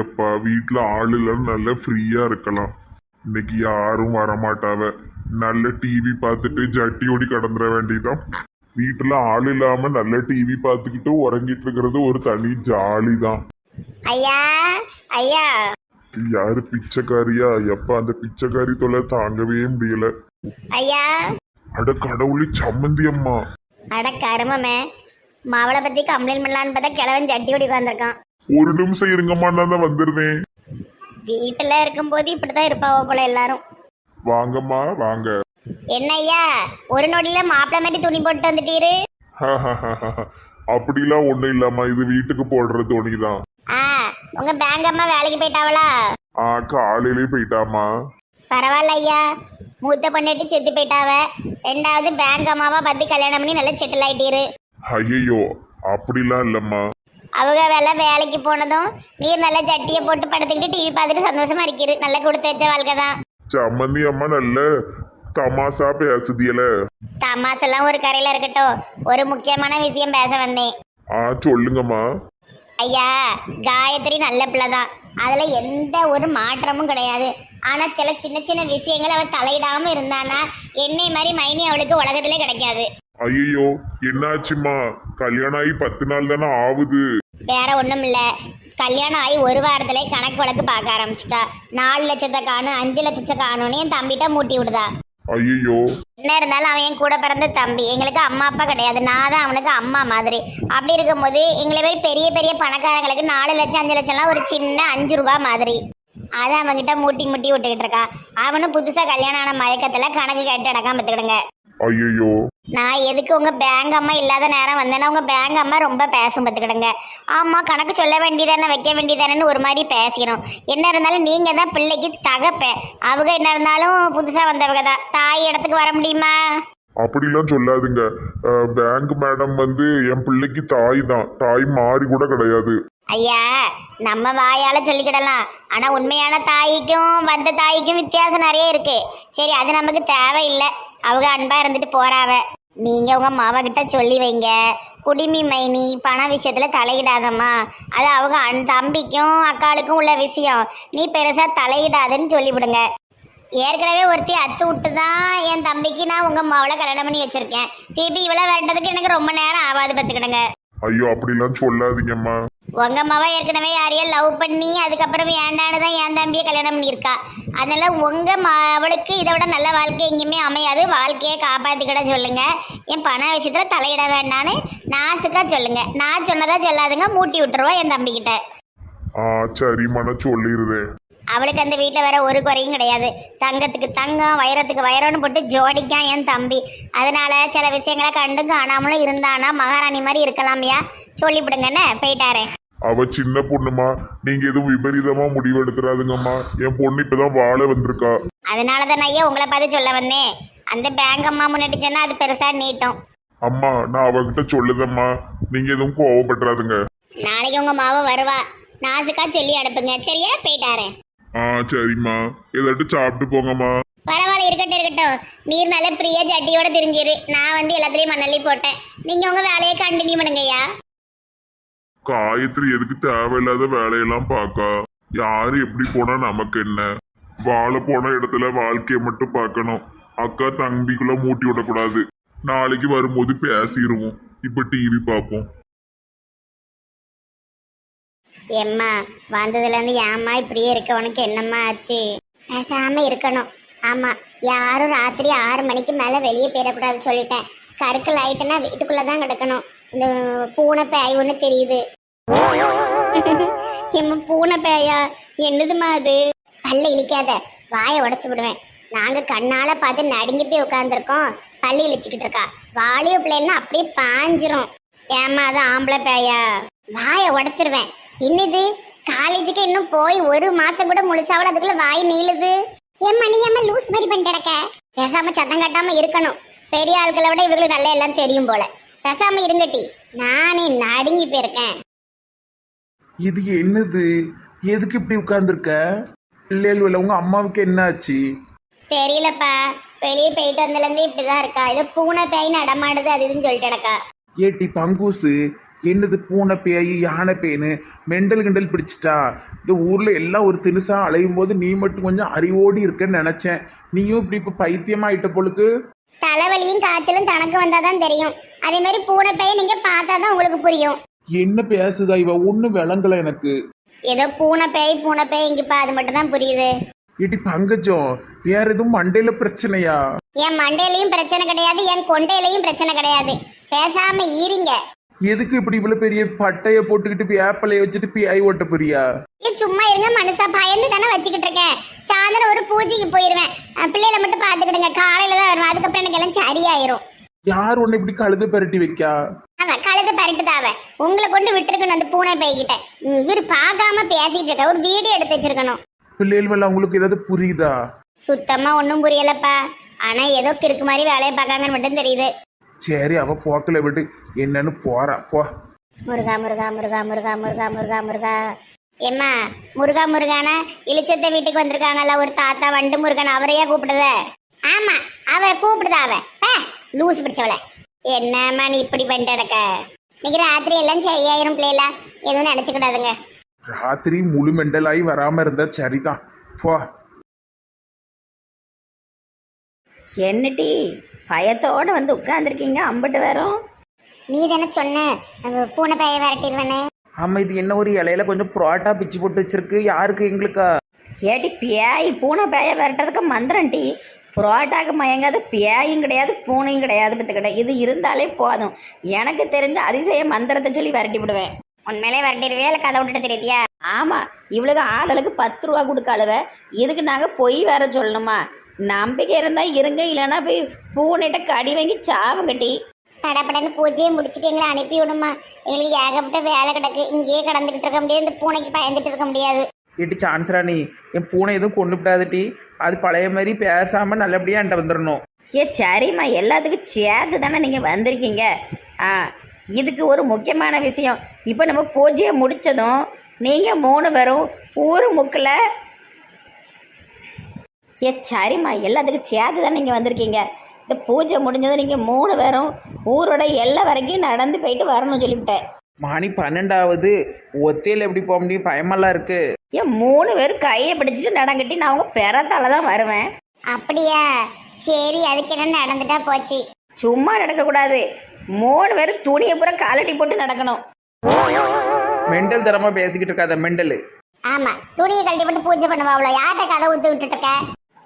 எப்பா வீட்டில் ஆள் இல்லைன்னு நல்லா ஃப்ரீயா இருக்கலாம். இன்னைக்கு யாரும் வரமாட்டாவ. நல்ல டிவி பார்த்துட்டு ஜட்டியோடி கடந்துட வேண்டியதான் வீட்டில் ஆள் இல்லாம நல்ல டிவி பார்த்துக்கிட்டு உறங்கிட்டு இருக்கிறது ஒரு தனி ஜாலி தான் ஐயா ஐயா. யாரு பிச்சைக்காரியா? எப்ப அந்த பிச்சைக்காரி தொலை தாங்கவே முடியல. ஐயா. அட கடவுளி சம்மந்தி அம்மா. அட கருமமே. மாவளை பத்தி கம்ப்ளைண்ட் பண்ணலான்னு பார்த்தா கிழவன் ஜட்டி ஓடி உட்காந்துருக்கான் ஒரு நிமிஷம் இருங்கம்மா நான் தான் வந்துருந்தேன். வீட்டில் இருக்கும்போது இப்படிதான் இருப்பாவோ போல எல்லாரும். வாங்கம்மா வாங்க. என்ன ஐயா ஒரு நொடியில மாப்பிள்ளை மாதிரி துணி போட்டு வந்துட்டீரு? அப்படிலாம் ஒண்ணும் இல்லம்மா இது வீட்டுக்கு போடுற துணி தான் ஆ உங்க பேங்க் அம்மா வேலைக்கு போயிட்டாவளா? ஆ காலையிலே போயிட்டாமா பரவாயில்ல ஐயா மூத்த பொண்ணுட்டு செத்து போயிட்டாவ. ரெண்டாவது பேங்க் அம்மாவா பார்த்து கல்யாணம் பண்ணி நல்லா செட்டில் ஆயிட்டீரு. ஐயோ அப்படிலாம் இல்லம்மா. அவங்க வேலை வேலைக்கு போனதும் நீர் நல்ல ஜட்டியை போட்டு படுத்துக்கிட்டு டிவி பார்த்துட்டு சந்தோஷமா இருக்கிறது. நல்லா கொடுத்து வச்ச வாழ்க்கை தான். சம்மந்தி அம்மா நல்ல தமாசா பேசுதியல. தமாசெல்லாம் ஒரு கரையில இருக்கட்டும். ஒரு முக்கியமான விஷயம் பேச வந்தேன். ஆ சொல்லுங்கம்மா. ஐயா காயத்ரி நல்ல பிள்ளை தான். அதுல எந்த ஒரு மாற்றமும் கிடையாது. ஆனா சில சின்ன சின்ன விஷயங்கள் அவ தலையிடாம இருந்தானா என்னை மாதிரி மைனி அவளுக்கு உலகத்திலே கிடைக்காது. ஐயோ என்னாச்சுமா கல்யாணம் ஆகி பத்து நாள் தானே ஆகுது. வேற ஒண்ணும் இல்ல கல்யாணம் ஆகி ஒரு வாரத்திலே கணக்கு வழக்கு பார்க்க ஆரம்பிச்சிட்டா. நாலு லட்சத்தை காணும் அஞ்சு லட்சத்தை காணும்னு என் தம்பிட்ட மூட்டி விடுதா. ஐயோ என்ன இருந்தாலும் அவன் என் கூட பிறந்த தம்பி. எங்களுக்கு அம்மா அப்பா கிடையாது. நான் தான் அவனுக்கு அம்மா மாதிரி. அப்படி இருக்கும்போது எங்களை மாதிரி பெரிய பெரிய பணக்காரங்களுக்கு நாலு லட்சம் அஞ்சு லட்சம்லாம் ஒரு சின்ன அஞ்சு ரூபா மாதிரி. அதை அவன்கிட்ட மூட்டி முட்டி விட்டுக்கிட்டு இருக்கான் அவனும் புதுசாக கல்யாணம் ஆன மயக்கத்துல கணக்கு கேட்டு அடக்காம பார்த்துக்கிடுங்க ஐயோ நான் எதுக்கு உங்க பேங்க் அம்மா இல்லாத நேரம் வந்தேன்னா உங்க பேங்க் அம்மா ரொம்ப பேசும் பார்த்துக்கிடுங்க. ஆமா கணக்கு சொல்ல வேண்டியதானே வைக்க வேண்டியதானேன்னு ஒரு மாதிரி பேசிக்கணும். என்ன இருந்தாலும் நீங்க தான் பிள்ளைக்கு தகப்ப. அவங்க என்ன இருந்தாலும் புதுசா வந்தவங்க தான். தாய் இடத்துக்கு வர முடியுமா? அப்படிலாம் சொல்லாதுங்க. பேங்க் மேடம் வந்து என் பிள்ளைக்கு தாய் தான். தாய் மாறி கூட கிடையாது. ஐயா நம்ம வாயால சொல்லிக்கிடலாம். ஆனா உண்மையான தாய்க்கும் வந்த தாய்க்கும் வித்தியாசம் நிறைய இருக்கு. சரி அது நமக்கு தேவையில்லை. அவங்க அன்பா இருந்துட்டு போறாவ. நீங்க உங்க மாமா கிட்ட சொல்லி வைங்க. குடிமி மைனி பண விஷயத்துல தலையிடாதம்மா. அது அவங்க அன் தம்பிக்கும் அக்காளுக்கும் உள்ள விஷயம். நீ பெருசா தலையிடாதன்னு சொல்லிவிடுங்க. ஏற்கனவே ஒருத்தி அத்து விட்டு தான் என் தம்பிக்கு நான் உங்க மாவளை கல்யாணம் பண்ணி வச்சிருக்கேன். திருப்பி இவ்வளோ விரட்டதுக்கு எனக்கு ரொம்ப நேரம் ஆகாது பார்த்துக்கிடுங்க. ஐயோ அப்படிலாம் சொல்லாதீங்கம்மா. உங்க அம்மாவை ஏற்கனவே யாரையோ லவ் பண்ணி அதுக்கப்புறம் வேண்டான்னு தான் என் தம்பியை கல்யாணம் பண்ணியிருக்கா. அதனால உங்க ம- அவளுக்கு இதை விட நல்ல வாழ்க்கை எங்கேயுமே அமையாது. வாழ்க்கையை காப்பாத்திக்கிட சொல்லுங்க. என் பண விஷயத்துல தலையிட வேண்டான்னு நாசுக்கா சொல்லுங்க. நான் சொன்னதா சொல்லாதுங்க மூட்டி விட்டுருவா என் தம்பிக்கிட்ட. ஆ சரிம்மா நான் சொல்லிடுறேன் அவளுக்கு அந்த வீட்டில் வேற ஒரு குறையும் கிடையாது. தங்கத்துக்கு தங்கம் வைரத்துக்கு வைரம்னு போட்டு ஜோடிக்கான் என் தம்பி. அதனால சில விஷயங்களை கண்டும் காணாமலும் இருந்தானா மகாராணி மாதிரி இருக்கலாமையா சொல்லிவிடுங்கன்னு போயிட்டாரே. அவ சின்ன பொண்ணுமா? நீங்க எதுவும் விபரீதமா முடிவெடுத்துறாதுங்கம்மா. என் பொண்ணு இப்பதான் வாழ வந்திருக்கா. அதனால தான் ஐயா உங்களை பார்த்து சொல்ல வந்தேன். அந்த பேங்க் அம்மா முன்னாடி சொன்னா அது பெருசா நீட்டும். அம்மா நான் அவகிட்ட சொல்லுதம்மா. நீங்க எதுவும் கோவப்பட்டுறாதுங்க. நாளைக்கு உங்க மாவை வருவா. நாசுக்கா சொல்லி அனுப்புங்க. சரியா? போயிட்டாரேன் ஆ சரிம்மா. ஏதாட்டும் சாப்பிட்டு போங்கம்மா. பரவாயில்ல இருக்கட்டும் இருக்கட்டும். நீர் நல்ல பிரியா ஜட்டியோட தெரிஞ்சிரு. நான் வந்து எல்லாத்துலயும் மண்ணள்ளி போட்டேன். நீங்க உங்க வேலையை கண்டினியூ பண்ணுங்கய்யா காயத்ரி எதுக்கு தேவையில்லாத வேலையெல்லாம் பார்க்கா யாரு எப்படி போனா நமக்கு என்ன? வாழ போன இடத்துல வாழ்க்கையை மட்டும் பார்க்கணும். அக்கா தம்பிக்குள்ள மூட்டி விடக்கூடாது. நாளைக்கு வரும்போது பேசிடுவோம் இப்ப டிவி பார்ப்போம். எம்மா வந்ததுலேருந்து ஏம்மா இப்படியே இருக்க? உனக்கு என்னம்மா ஆச்சு? பேசாம இருக்கணும். ஆமா யாரும் ராத்திரி ஆறு மணிக்கு மேல வெளியே போயிடக்கூடாது சொல்லிட்டேன். கருக்கள் ஆயிட்டுனா வீட்டுக்குள்ளதான் கிடக்கணும். இந்த பூனை பேய் ஒன்று தெரியுது. எம்மா பூனை பேயா? என்னதுமா அது? பல்ல இழிக்காத. வாயை உடைச்சு விடுவேன். நாங்க கண்ணால பார்த்து நடுங்கி போய் உட்காந்துருக்கோம் பல்லு இழிச்சுக்கிட்டு இருக்கா. வாலிய பிள்ளைன்னா அப்படியே பாஞ்சிரும். ஏமா அது ஆம்பளை பேயா? வாயை உடைச்சிருவேன். என்னது? காலேஜுக்கு இன்னும் போய் ஒரு மாசம் கூட முழுசாவில் அதுக்குள்ள வாய் நீளுது? ஏம்மா நீ ஏம்மா லூஸ் மாதிரி பண்ணி கிடக்க? பேசாம சத்தம் கட்டாம இருக்கணும். பெரிய ஆட்களை விட இவங்களுக்கு நல்லா எல்லாம் தெரியும் போல. பேசாம இருங்கட்டி நானே நடுங்கி போயிருக்கேன். இது என்னது? எதுக்கு இப்படி உட்கார்ந்துருக்க? பிள்ளைகள் உங்க அம்மாவுக்கு என்ன ஆச்சு தெரியலப்பா. வெளியே போயிட்டு வந்ததுலேருந்து இப்படிதான் இருக்கா. ஏதோ பூனை பேய் நடமாடுது அது இதுன்னு சொல்லிட்டு கிடக்கா. ஏட்டி பங்கூசு என்னது பூனை பேய் யானை பேனு மெண்டல் கிண்டல் பிடிச்சிட்டா? இந்த ஊர்ல எல்லாம் ஒரு தினுசா அலையும் போது நீ மட்டும் கொஞ்சம் அறிவோடு இருக்கன்னு நினைச்சேன். நீயும் இப்படி இப்ப பைத்தியமா ஆயிட்ட பொழுது தலைவலியும் காய்ச்சலும் தனக்கு வந்தாதான் தெரியும். அதே மாதிரி பூனை பையன் நீங்க பார்த்தாதான் உங்களுக்கு புரியும். என்ன பேசுதா இவ? ஒன்றும் விளங்கல எனக்கு. ஏதோ பூனை பேய் பூனை பேய் இங்கப்பா அது மட்டும் தான் புரியுது. இடி பங்கஜம் வேற எதுவும் மண்டையில பிரச்சனையா? என் மண்டையிலையும் பிரச்சனை கிடையாது என் கொண்டையிலையும் பிரச்சனை கிடையாது. பேசாம ஈரிங்க. எதுக்கு இப்படி இவ்வளவு பெரிய பட்டைய போட்டுக்கிட்டு வேப்பலைய வச்சுட்டு பிஐ ஓட்ட போறியா? சும்மா இருங்க மனுஷா பயந்து தானே வச்சுக்கிட்டு இருக்கேன். சாயந்தரம் ஒரு பூஜைக்கு போயிருவேன். அஹ் பிள்ளைகளை மட்டும் பாத்துக்கிடுங்க காலையில தான் வருவேன். அதுக்கப்புறம் எனக்கு எல்லாம் சரியாயிரும். யார் உன்னை இப்படி கழுது பரட்டி வைக்கா? அவன் கழுத பரட்டுதாவ உங்களை கொண்டு விட்டுருக்கணும் அந்த பூனை பைக்கிட்ட இவர் பார்க்காம பேசிட்டு இருக்க ஒரு வீடியோ எடுத்து வச்சிருக்கணும். பிள்ளைகள் உங்களுக்கு ஏதாவது புரியுதா? சுத்தமா ஒன்றும் புரியலப்பா. ஆனா ஏதோ கிறுக்கு மாதிரி வேலையை பார்க்காங்கன்னு மட்டும் தெரியுது. சரி அவ போக்கல விட்டு என்னன்னு போறா. போ. முருகா முருகா முருகா முருகா முருகா முருகா முருகா. ஏம்மா முருகா முருகானா? இளிச்சத்த வீட்டுக்கு வந்திருக்காங்கல்ல ஒரு தாத்தா வண்டு முருகன் அவரையா கூப்பிடுத? ஆமா அவரை கூப்பிடுதா அவ? ஆ, லூசு பிடிச்சவள. என்னம்மா நீ இப்படி பண்ணிட்டு கிடக்க? இன்னைக்கு ராத்திரி எல்லாம் சரியாயிரும் பிள்ளைல எதுவும் நினைச்சுக்கிடாதுங்க. ராத்திரி முழு மெண்டலாகி வராம இருந்தா சரிதான். போ. என்னட்டி பயத்தோட வந்து உட்காந்துருக்கீங்க அம்பிட்டு வரும் நீ தானே சொன்ன அந்த பூனை பைய விரட்டிடுவேன்னு ஆமா இது என்ன ஒரு இலையில கொஞ்சம் புரோட்டா பிச்சு போட்டு வச்சிருக்கு? யாருக்கு எங்களுக்கா? ஏட்டி பியாய் பூனை பேய விரட்டுறதுக்கு மந்திரம் டீ. புரோட்டாக்கு மயங்காத பியாயும் கிடையாது பூனையும் கிடையாது பத்துக்கிட்ட இது இருந்தாலே போதும். எனக்கு தெரிஞ்ச அதிசய மந்திரத்தை சொல்லி விரட்டி விடுவேன். உண்மையிலே விரட்டிடுவியா இல்லை கதை விட்டுட்டு தெரியுதியா ஆமாம் இவளுக்கு ஆளுக்கு பத்து ரூபா கொடுக்காளுவ இதுக்கு நாங்கள் பொய் வேற சொல்லணுமா? நம்பிக்கை இருந்தால் இருங்க இல்லைன்னா போய் பூனைகிட்ட கடி வாங்கி சாவம் கட்டி படப்படன்னு பூஜையை முடிச்சுட்டு எங்களை அனுப்பி விடுமா எங்களுக்கு ஏகப்பட்ட வேலை கிடக்கு. இங்கேயே கடந்துக்கிட்டு இருக்க முடியாது இந்த பூனைக்கு பயந்துட்டு இருக்க முடியாது. ஏட்டி சான்ஸ்ரா நீ. என் பூனை எதுவும் கொண்டு விடாதட்டி அது பழைய மாதிரி பேசாம நல்லபடியா என்கிட்ட வந்துடணும் ஏ சரிம்மா. எல்லாத்துக்கும் சேர்த்து தானே நீங்கள் வந்திருக்கீங்க. ஆ இதுக்கு ஒரு முக்கியமான விஷயம். இப்போ நம்ம பூஜையை முடித்ததும் நீங்கள் மூணு பேரும் ஊர் முக்கில் ஏ சரிம்மா. எல்லாத்துக்கும் சேர்த்து தான் நீங்கள் வந்திருக்கீங்க. இந்த பூஜை முடிஞ்சதும் நீங்கள் மூணு பேரும் ஊரோட எல்லை வரைக்கும் நடந்து போயிட்டு வரணும்னு சொல்லிவிட்டேன். மணி பன்னெண்டாவது. ஒத்தையில் எப்படி போக முடியும்? பயமெல்லாம் இருக்கு. ஏன் மூணு பேரும் கையை பிடிச்சிட்டு நடங்கட்டி நான் அவங்க பெறத்தால தான் வருவேன். அப்படியா? சரி அதுக்கு என்ன நடந்துட்டா போச்சு? சும்மா நடக்கக்கூடாது. மூணு பேரும் துணியை பூரா காலட்டி போட்டு நடக்கணும். மெண்டல் தரமா பேசிக்கிட்டு இருக்காத மெண்டல். ஆமா துணியை கழட்டி போட்டு பூஜை பண்ணுவா அவ்வளோ யார்கிட்ட கதை ஊத்து விட்டுட்டு இருக்க?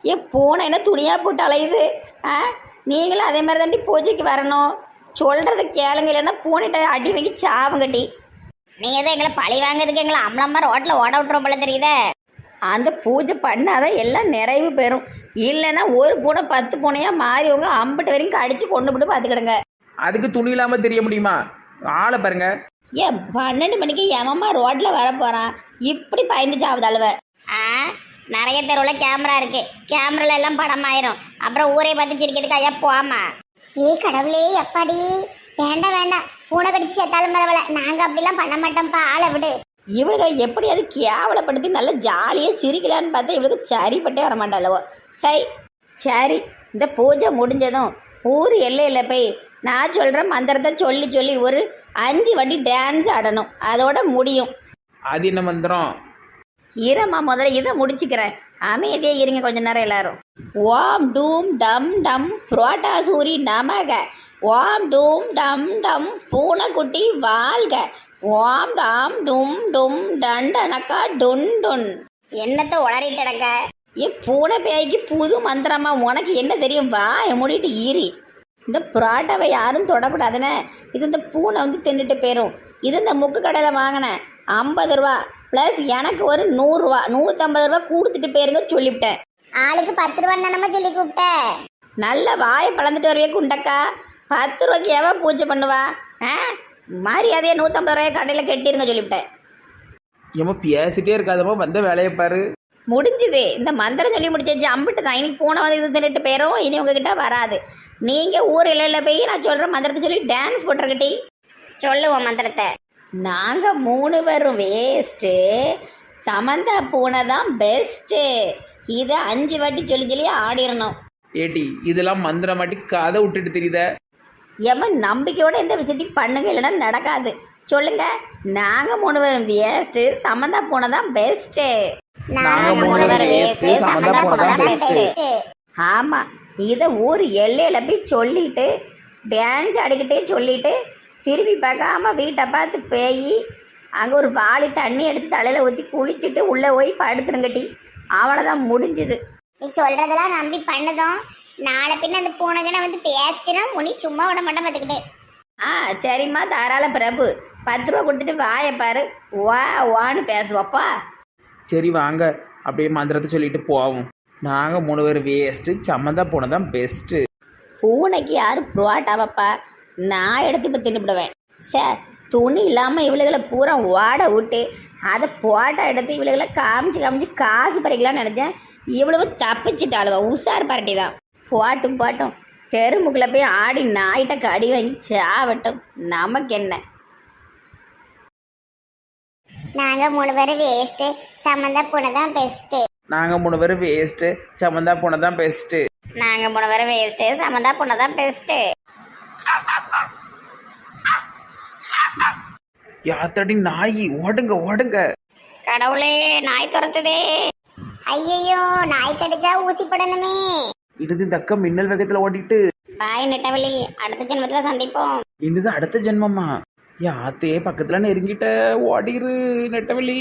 ஏ பூனை என்ன துணியாக போட்டு அலையுது? ஆ? நீங்களும் அதே மாதிரி தாண்டி பூஜைக்கு வரணும். சொல்கிறத கேளுங்க இல்லைன்னா பூனைகிட்ட அடி வாங்கி சாவுங்கட்டி நீ ஏதோ எங்களை பழி வாங்குறதுக்கு எங்களை அம்மளம்மா ரோட்டில் ஓட விட்டுரும் போல தெரியுதே. அந்த பூஜை பண்ணாதான் எல்லாம் நிறைவு பெறும். இல்லைன்னா ஒரு பூனை பத்து பூனையாக மாறி உங்க அம்பிட்டு வரைக்கும் கடிச்சு கொண்டு போட்டு பார்த்துக்கிடுங்க. அதுக்கு துணி இல்லாம தெரிய முடியுமா? ஆளை பாருங்க. ஏன் பன்னெண்டு மணிக்கு எவம்மா ரோட்டில் வர போகிறான் இப்படி பயந்து சாவுது அழுவ. ஆ? நிறைய தெருவில் கேமரா இருக்கு. கேமரால எல்லாம் படம் ஆயிரும். அப்புறம் ஊரை பார்த்து சிரிக்கிறதுக்கு ஐயா போமா ஏ கடவுளே எப்பாடி? வேண்டாம் வேண்டாம். பூனை கடிச்சு செத்தாலும் பரவாயில்ல. நாங்க அப்படிலாம் பண்ண மாட்டோம்ப்பா. ஆளை விடு. இவளுக்கு எப்படியாவது கேவலப்படுத்தி நல்லா ஜாலியாக சிரிக்கலான்னு பார்த்தா இவளுக்கு சரிப்பட்டே வர மாட்டாளவோ சரி சரி இந்த பூஜை முடிஞ்சதும் ஊர் எல்லையில் போய் நான் சொல்கிற மந்திரத்தை சொல்லி சொல்லி ஒரு அஞ்சு வாட்டி டான்ஸ் ஆடணும். அதோட முடியும். அது என்ன மந்திரம்? ஈரம்மா முதல்ல இதை முடிச்சுக்கிறேன். அமைதியே இருங்க கொஞ்ச நேரம் எல்லாரும். ஓம் டூம் டம் டம் புரோட்டா சூரி நமக. ஓம் டூம் டம் டம் பூனைக்குட்டி வாழ்க. ஓம் டாம் டும் டும் டண்டனக்கா டுன் டுன். என்னத்த உளறிட்டு கிடக்க? ஏ பூனை பேய்க்கு புது மந்திரமா? உனக்கு என்ன தெரியும்? வா மூடிட்டு ஈரி இந்த புரோட்டாவை யாரும் தொடக்கூடாதுன்னு. இது இந்த பூனை வந்து தின்னுட்டு போயிடும் இது இந்த முக்கு கடையில் வாங்கினேன். ஐம்பது ரூபா. ப்ளஸ் எனக்கு ஒரு நூறுரூவா நூற்றம்பது ரூபா கொடுத்துட்டு போயிருங்க சொல்லிவிட்டேன். ஆளுக்கு பத்து ரூபா தானம்மா சொல்லி கூப்பிட்ட? நல்ல வாயை பழந்துட்டு வருவே குண்டக்கா? பத்து ரூபாய்க்கு எவன் பூஜை பண்ணுவா? ஆ? மரியாதையை நூற்றம்பது ரூபாய் கடையில் கட்டிருங்க சொல்லிவிட்டேன். ஏமா பேசிட்டே இருக்காதம்மா வந்த வேலையை பாரு. முடிஞ்சுது. இந்த மந்திரம் சொல்லி முடிச்சாச்சு அம்பிட்டு தான் இனி பூனை வந்து இது தின்னுட்டு போயிடும் இனி உங்ககிட்ட வராது. நீங்கள் ஊர் இல்லையில் போய் நான் சொல்கிற மந்திரத்தை சொல்லி டான்ஸ் போட்டுருக்கட்டி சொல்லுவோம் மந்திரத்தை. நாங்கள் மூணு பேரும் வேஸ்ட்டு சமந்தா பூனை தான் பெஸ்ட்டு இதை அஞ்சு வாட்டி சொல்லி சொல்லி ஆடிடணும். ஏட்டி இதெல்லாம் மந்திரம் மாட்டி கதை விட்டுட்டு தெரியுத. எவன் நம்பிக்கையோட எந்த விஷயத்தையும் பண்ணுங்க இல்லைன்னா நடக்காது. சொல்லுங்க நாங்க மூணு பேரும் வேஸ்ட் சம்மந்தா பூனை தான் பெஸ்ட் நாங்க மூணு பேரும் waste, சமந்தா போனது தான் best. ஆமா இதை ஊர் எல்லையில போய் சொல்லிட்டு டான்ஸ் ஆடிக்கிட்டே சொல்லிட்டு திரும்பி பார்க்காம வீட்டை பார்த்து பேய் அங்கே ஒரு வாளி தண்ணி எடுத்து தலையில் ஊற்றி குளிச்சுட்டு உள்ளே போய் படுத்துருங்கட்டி அவ்வளோதான் முடிஞ்சுது. நீ சொல்றதெல்லாம் நம்பி பண்ணதும் நாளை பின்ன அந்த பூனைகனை வந்து பேசினா முனி சும்மா விட மாட்டேன் பார்த்துக்கிட்டு. ஆ சரிம்மா தாராள பிரபு. பத்து ரூபா கொடுத்துட்டு வாயை பாரு. வா வான்னு பேசுவாப்பா. சரி வாங்க. அப்படியே மந்திரத்தை சொல்லிட்டு போவோம். நாங்கள் மூணு பேர் வேஸ்ட்டு சம்மந்தா போனது தான் பெஸ்ட்டு பூனைக்கு யார் புரோட்டாவப்பா? நான் எடுத்து இப்போ தின்னுபிடுவேன். சார் துணி இல்லாமல் இவளுகளை பூரா ஓட விட்டு அதை போட்டோ எடுத்து இவளுகளை காமிச்சு காமிச்சு காசு பறிக்கலாம்னு நினச்சேன். இவ்வளவு தப்பிச்சிட்டாளுவா உஷார் பரட்டி தான் போட்டும் போட்டும். தெருமுக்கில் போய் ஆடி நாயிட்ட கடி வாங்கி சாவட்டும். நமக்கு என்ன? நாங்க மூணு பேரும் வேஸ்ட் சம்மந்தா பூனை தான் பெஸ்ட் நாங்கள் மூணு பேர் வேஸ்ட்டு சம்மந்தா போனது தான் பெஸ்ட்டு நாங்க மூணு பேரும் வேஸ்ட் சம்மந்தா பூனை தான் பெஸ்ட் யாத்தாடி நாய் ஓடுங்க ஓடுங்க. கடவுளே நாய் துரத்துதே. ஐயையோ நாய் கடிச்சா ஊசி போடணுமே. இது தக்க மின்னல் வேகத்தில் ஓடிட்டு? பாய் நெட்டவழி அடுத்த ஜென்மத்துல சந்திப்போம். இது அடுத்த ஜென்மமா? யாத்தே பக்கத்தில் நெருங்கிட்ட ஓடிரு நெட்டவெளி